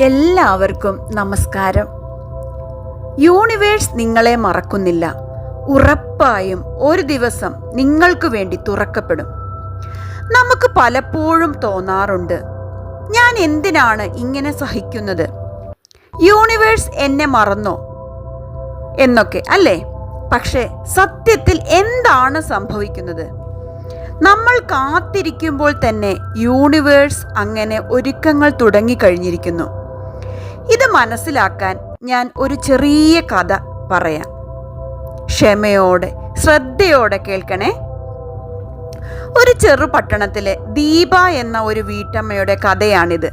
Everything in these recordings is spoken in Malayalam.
എല്ലാവർക്കും നമസ്കാരം. യൂണിവേഴ്സ് നിങ്ങളെ മറക്കുന്നില്ല. ഉറപ്പായും ഒരു ദിവസം നിങ്ങൾക്ക് വേണ്ടി തുറക്കപ്പെടും. നമുക്ക് പലപ്പോഴും തോന്നാറുണ്ട് ഞാൻ എന്തിനാണ് ഇങ്ങനെ സഹിക്കുന്നത്? യൂണിവേഴ്സ് എന്നെ മറന്നോ? എന്നൊക്കെ അല്ലേ? പക്ഷേ സത്യത്തിൽ എന്താണ് സംഭവിക്കുന്നത്? നമ്മൾ കാത്തിരിക്കുമ്പോൾ തന്നെ യൂണിവേഴ്സ് അങ്ങനെ ഒരുക്കങ്ങൾ തുടങ്ങിക്കഴിഞ്ഞിരിക്കുന്നു. ഇത് മനസ്സിലാക്കാൻ ഞാൻ ഒരു ചെറിയ കഥ പറയാം. ക്ഷമയോടെ ശ്രദ്ധയോടെ കേൾക്കണേ. ഒരു ചെറു പട്ടണത്തിലെ ദീപ എന്ന ഒരു വീട്ടമ്മയുടെ കഥയാണിത്.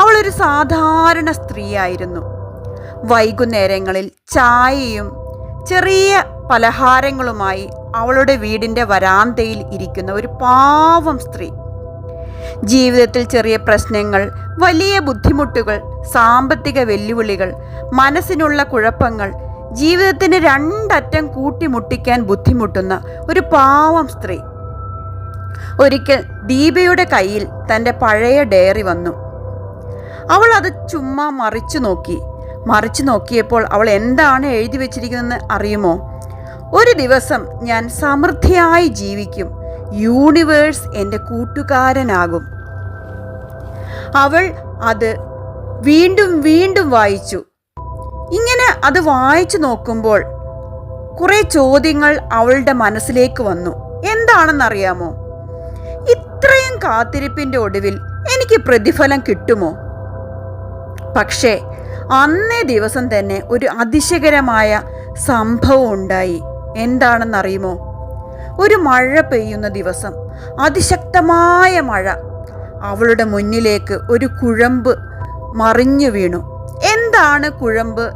അവൾ ഒരു സാധാരണ സ്ത്രീയായിരുന്നു. വൈകുന്നേരങ്ങളിൽ ചായയും ചെറിയ പലഹാരങ്ങളുമായി അവളുടെ വീടിന്റെ വരാന്തയിൽ ഇരിക്കുന്ന ഒരു പാവം സ്ത്രീ. ജീവിതത്തിൽ ചെറിയ പ്രശ്നങ്ങൾ വലിയ ബുദ്ധിമുട്ടുകൾ സാമ്പത്തിക വെല്ലുവിളികൾ മനസ്സിനുള്ള കുഴപ്പങ്ങൾ ജീവിതത്തിന് രണ്ടറ്റം കൂട്ടിമുട്ടിക്കാൻ ബുദ്ധിമുട്ടുന്ന ഒരു പാവം സ്ത്രീ. ഒരിക്കൽ ദീപയുടെ കയ്യിൽ തന്റെ പഴയ ഡയറി വന്നു. അവൾ അത് ചുമ്മാ മറിച്ചു നോക്കി. മറിച്ചു നോക്കിയപ്പോൾ അവൾ എന്താണ് എഴുതി വെച്ചിരിക്കുന്നതെന്ന് അറിയുമോ? ഒരു ദിവസം ഞാൻ സമൃദ്ധിയായി ജീവിക്കും. യൂണിവേഴ്സ് എന്റെ കൂട്ടുകാരനാകും. അവൾ അത് വീണ്ടും വീണ്ടും വായിച്ചു. ഇങ്ങനെ അത് വായിച്ചു നോക്കുമ്പോൾ കുറെ ചോദ്യങ്ങൾ അവളുടെ മനസ്സിലേക്ക് വന്നു. എന്താണെന്നറിയാമോ? ഇത്രയും കാത്തിരിപ്പിന്റെ ഒടുവിൽ എനിക്ക് പ്രതിഫലം കിട്ടുമോ? പക്ഷേ അന്നേ ദിവസം തന്നെ ഒരു അതിശയകരമായ സംഭവം ഉണ്ടായി. എന്താണെന്നറിയുമോ? ഒരു മഴ പെയ്യുന്ന ദിവസം അതിശക്തമായ മഴ. അവളുടെ മുന്നിലേക്ക് ഒരു കുഴമ്പ് മറിഞ്ഞു വീണു. എന്താണ് കുഴമ്പ്?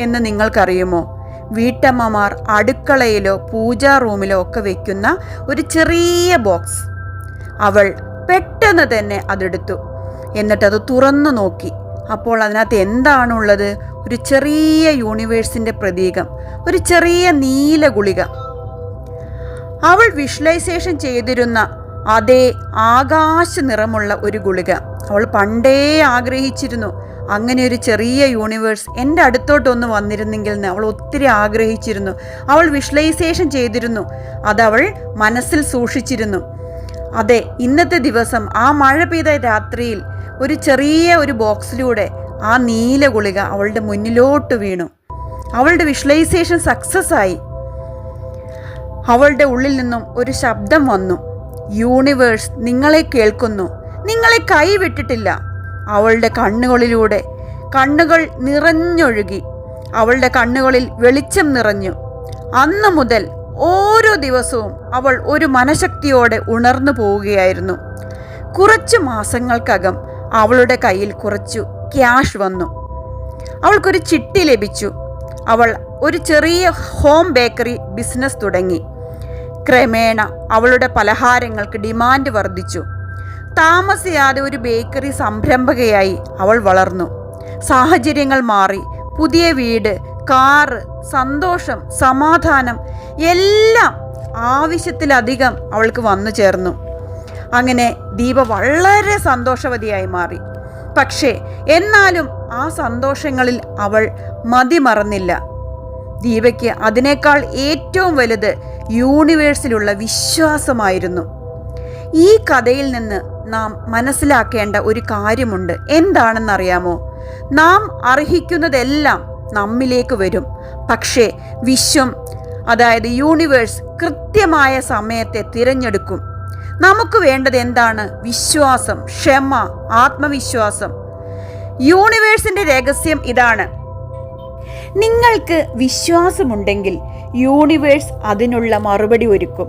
എന്ന് നിങ്ങൾക്കറിയുമോ? വീട്ടമ്മമാർ അടുക്കളയിലോ പൂജാ റൂമിലോ ഒക്കെ വെക്കുന്ന ഒരു ചെറിയ ബോക്സ്. അവൾ പെട്ടെന്ന് തന്നെ അതെടുത്തു. എന്നിട്ട് അത് തുറന്നു നോക്കി. അപ്പോൾ അതിനകത്ത് എന്താണുള്ളത്? ഒരു ചെറിയ യൂണിവേഴ്സിന്റെ പ്രതീകം. ഒരു ചെറിയ നീല ഗുളിക. അവൾ വിഷ്വലൈസേഷൻ ചെയ്തിരുന്ന അതേ ആകാശ നിറമുള്ള ഒരു ഗുളിക. അവൾ പണ്ടേ ആഗ്രഹിച്ചിരുന്നു. അങ്ങനെ ഒരു ചെറിയ യൂണിവേഴ്സ് എന്റെ അടുത്തോട്ടൊന്ന് വന്നിരുന്നെങ്കിൽ എന്ന് അവൾ ഒത്തിരി ആഗ്രഹിച്ചിരുന്നു. അവൾ വിഷ്വലൈസേഷൻ ചെയ്തിരുന്നു. അതവൾ മനസ്സിൽ സൂക്ഷിച്ചിരുന്നു. അതെ ഇന്നത്തെ ദിവസം ആ മഴ പെയ്ത രാത്രിയിൽ ഒരു ചെറിയ ഒരു ബോക്സിലൂടെ ആ നീല ഗുളിക അവളുടെ മുന്നിലോട്ട് വീണു. അവളുടെ വിഷ്വലൈസേഷൻ സക്സസ് ആയി. അവളുടെ ഉള്ളിൽ നിന്നും ഒരു ശബ്ദം വന്നു. യൂണിവേഴ്സ് നിങ്ങളെ കേൾക്കുന്നു. നിങ്ങളെ കൈവിട്ടിട്ടില്ല. അവളുടെ കണ്ണുകളിലൂടെ കണ്ണുകൾ നിറഞ്ഞൊഴുകി. അവളുടെ കണ്ണുകളിൽ വെളിച്ചം നിറഞ്ഞു. അന്നു മുതൽ ഓരോ ദിവസവും അവൾ ഒരു മനഃശക്തിയോടെ ഉണർന്നു പോവുകയായിരുന്നു. കുറച്ചു മാസങ്ങൾക്കകം അവളുടെ കയ്യിൽ കുറച്ചു ക്യാഷ് വന്നു. അവൾക്കൊരു ചിട്ടി ലഭിച്ചു. അവൾ ഒരു ചെറിയ ഹോം ബേക്കറി ബിസിനസ് തുടങ്ങി. ക്രമേണ അവളുടെ പലഹാരങ്ങൾക്ക് ഡിമാൻഡ് വർദ്ധിച്ചു. താമസിയാതെ ഒരു ബേക്കറി സംരംഭകയായി അവൾ വളർന്നു. സാഹചര്യങ്ങൾ മാറി. പുതിയ വീട് കാറ് സന്തോഷം സമാധാനം എല്ലാം ആവശ്യത്തിലധികം അവൾക്ക് വന്നു ചേർന്നു. അങ്ങനെ ദീപ വളരെ സന്തോഷവതിയായി മാറി. പക്ഷേ എന്നാലും ആ സന്തോഷങ്ങളിൽ അവൾ മതിമറന്നില്ല. ദീപയ്ക്ക് അതിനേക്കാൾ ഏറ്റവും വലുത് യൂണിവേഴ്സിലുള്ള വിശ്വാസമായിരുന്നു. ഈ കഥയിൽ നിന്ന് നാം മനസ്സിലാക്കേണ്ട ഒരു കാര്യമുണ്ട്. എന്താണെന്നറിയാമോ? നാം അർഹിക്കുന്നതെല്ലാം നമ്മിലേക്ക് വരും. പക്ഷേ വിശ്വം അതായത് യൂണിവേഴ്സ് കൃത്യമായ സമയത്തെ തിരഞ്ഞെടുക്കും. നമുക്ക് വേണ്ടത് എന്താണ്? വിശ്വാസം ക്ഷമ ആത്മവിശ്വാസം. യൂണിവേഴ്സിന്റെ രഹസ്യം ഇതാണ്. നിങ്ങൾക്ക് വിശ്വാസമുണ്ടെങ്കിൽ യൂണിവേഴ്സ് അതിനുള്ള മറുപടി ഒരുക്കും.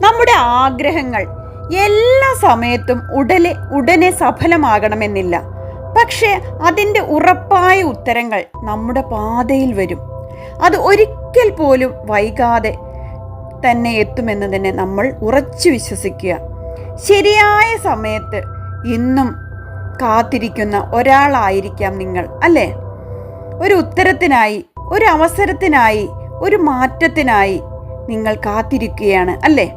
നമ്മുടെ ആഗ്രഹങ്ങൾ എല്ലാ സമയത്തും ഉടലെ ഉടനെ സഫലമാകണമെന്നില്ല. പക്ഷേ അതിന്റെ ഉറപ്പായ ഉത്തരങ്ങൾ നമ്മുടെ പാതയിൽ വരും. അത് ഒരിക്കൽ പോലും വൈകാതെ തന്നെ എത്തുമെന്ന് തന്നെ നമ്മൾ ഉറച്ചു വിശ്വസിക്കുക. ശരിയായ സമയത്ത് ഇന്നും കാത്തിരിക്കുന്ന ഒരാളായിരിക്കാം നിങ്ങൾ അല്ലേ? ഒരു ഉത്തരത്തിനായി ഒരു അവസരത്തിനായി ഒരു മാറ്റത്തിനായി നിങ്ങൾ കാത്തിരിക്കുകയാണ് അല്ലേ?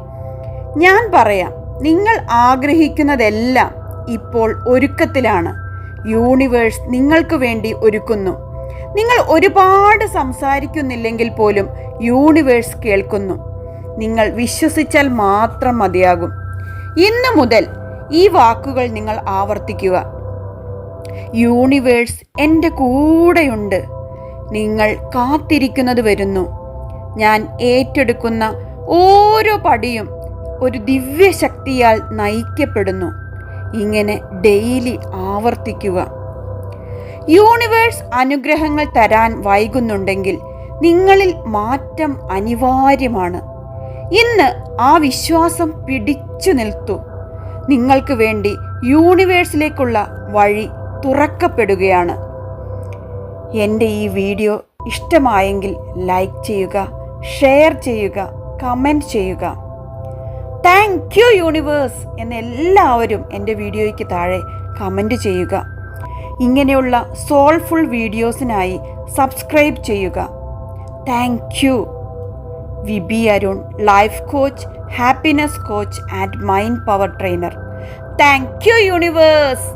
ഞാൻ പറയാം നിങ്ങൾ ആഗ്രഹിക്കുന്നതെല്ലാം ഇപ്പോൾ ഒരുക്കത്തിലാണ്. യൂണിവേഴ്സ് നിങ്ങൾക്ക് വേണ്ടി ഒരുക്കുന്നു. നിങ്ങൾ ഒരുപാട് സംസാരിക്കുന്നില്ലെങ്കിൽ പോലും യൂണിവേഴ്സ് കേൾക്കുന്നു. നിങ്ങൾ വിശ്വസിച്ചാൽ മാത്രം മതിയാകും. ഇന്നു മുതൽ ഈ വാക്കുകൾ നിങ്ങൾ ആവർത്തിക്കുക. യൂണിവേഴ്സ് എന്റെ കൂടെയുണ്ട്. നിങ്ങൾ കാത്തിരിക്കുന്നത് വരുന്നു. ഞാൻ ഏറ്റെടുക്കുന്ന ഓരോ പടിയും ഒരു ദിവ്യശക്തിയാൽ നയിക്കപ്പെടുന്നു. ഇങ്ങനെ ഡെയിലി ആവർത്തിക്കുക. യൂണിവേഴ്സ് അനുഗ്രഹങ്ങൾ തരാൻ വൈകുന്നുണ്ടെങ്കിൽ നിങ്ങളിൽ മാറ്റം അനിവാര്യമാണ്. ഇന്ന് ആ വിശ്വാസം പിടിച്ചു നിൽത്തു. നിങ്ങൾക്ക് വേണ്ടി യൂണിവേഴ്സിലേക്കുള്ള വഴി തുറക്കപ്പെടുകയാണ്. എന്റെ ഈ വീഡിയോ ഇഷ്ടമായെങ്കിൽ ലൈക്ക് ചെയ്യുക ഷെയർ ചെയ്യുക കമന്റ് ചെയ്യുക. താങ്ക് യു യൂണിവേഴ്സ് എന്ന് എല്ലാവരും എന്റെ വീഡിയോയ്ക്ക് താഴെ കമന്റ് ചെയ്യുക. ഇങ്ങനെയുള്ള സോൾഫുൾ വീഡിയോസിനായി സബ്സ്ക്രൈബ് ചെയ്യുക. Thank you VB Arun life coach happiness coach and mind power trainer thank you universe